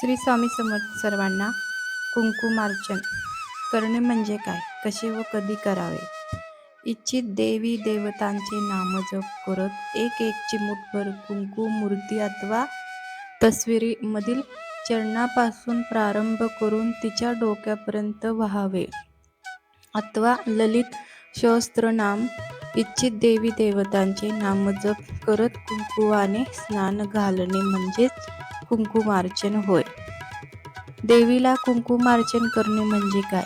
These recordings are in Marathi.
श्री स्वामी समर्थ सर्वांना कुंकुमार्चन करणे म्हणजे काय? कसे व कधी करावे? इच्छित देवी देवतांचे नामजप करत एक एक चिमुटभर कुंकू मूर्ती अथवा तस्वीरीमधील चरणापासून प्रारंभ करून तिच्या डोक्यापर्यंत व्हावे. अथवा ललित सहस्त्रनाम इच्छित देवी देवतांचे नामजप करत कुंकुवाने स्नान घालणे म्हणजेच कुंकुमार्चन होय. देवीला कुंकुमार्चन करणे म्हणजे काय?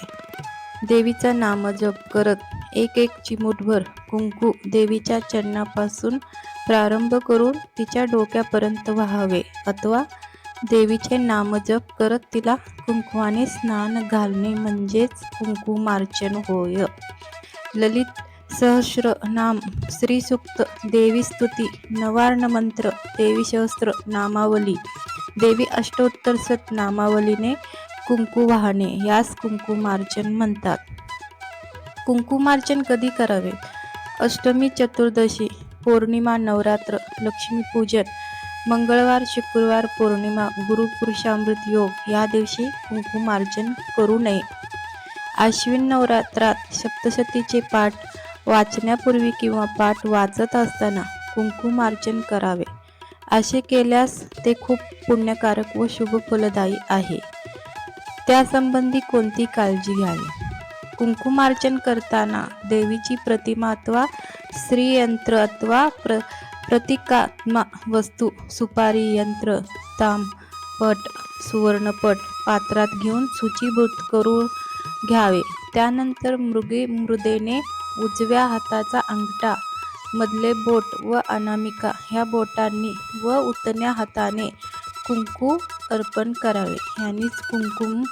देवीचा नामजप करत एक एक चिमूटभर कुंकू देवीच्या चरणापासून प्रारंभ करून तिच्या डोक्यापर्यंत व्हावे अथवा देवीचे नामजप करत तिला कुंकुवाने स्नान घालणे म्हणजेच कुंकुमार्चन होय. ललित सहस्र नाम श्रीसूक्त देवी स्तुती नवार्ण मंत्र देवी सहस्त्र नामावली. देवी अष्टोत्तर सत नामावलीने कुंकू वाहने यास कुंकुमार्चन म्हणतात. कुंकुमार्चन कधी करावे? अष्टमी चतुर्दशी पौर्णिमा नवरात्र लक्ष्मीपूजन मंगळवार शुक्रवार पौर्णिमा गुरुपुरुषामृत योग या दिवशी कुंकुमार्चन करू नये. आश्विन नवरात्रात सप्तशतीचे पाठ वाचण्यापूर्वी किंवा पाठ वाचत असताना कुंकुमार्चन करावे. असे केल्यास ते खूप पुण्यकारक व शुभ फलदायी आहे. त्यासंबंधी कोणती काळजी घ्यावी? कुंकुमार्चन करताना देवीची प्रतिमा अथवा श्रीयंत्र अथवा प्र प्रतिकात्मा वस्तू सुपारी यंत्र ताम पट सुवर्णपट पात्रात घेऊन सूचीभूत करून घ्यावे. त्यानंतर मृगे मृदेने उजव्या हाताचा अंगठा मधले बोट व अनामिका ह्या बोटांनी व उतण्या हाताने कुंकू अर्पण करावे. ह्यानीच कुंकुम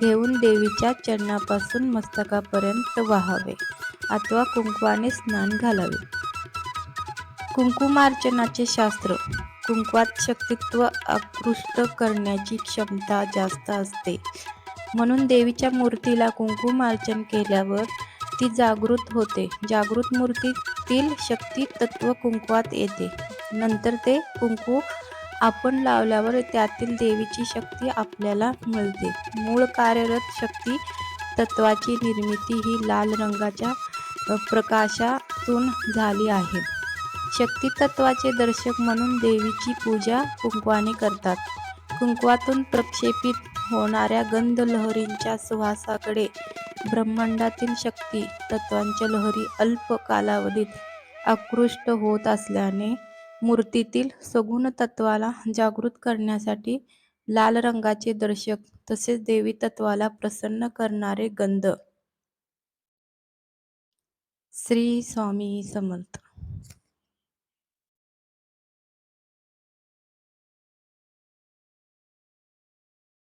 घेऊन देवीच्या चरणापासून मस्तकापर्यंत वाहावे. अथवा कुंकवाने स्नान घालावे. कुंकुमार्चनाचे शास्त्र. कुंकवात शक्तित्व आकृष्ट करण्याची क्षमता जास्त असते. म्हणून देवीच्या मूर्तीला कुंकुमार्चन केल्यावर ती जागृत होते. जागृत मूर्तीतील शक्ती तत्व कुंकवात येते. नंतर ते कुंकू आपण लावल्यावर त्यातील देवीची शक्ती आपल्याला मिळते. मूळ कार्यरत शक्ती तत्वाची निर्मिती ही लाल रंगाच्या प्रकाशातून झाली आहे. शक्ती तत्वाचे दर्शक म्हणून देवीची पूजा कुंकवाने करतात. कुंकवातून प्रक्षेपित होणाऱ्या गंध लहरींच्या सुवासाकडे ब्रह्मांडातील शक्ती तत्वांच्या लहरी अल्प कालावधीत आकृष्ट होत असल्याने मूर्तीतील सगुण तत्वाला जागृत करण्यासाठी लाल रंगाचे दर्शक तसेच देवी तत्वाला प्रसन्न करणारे गंध. श्री स्वामी समर्थ.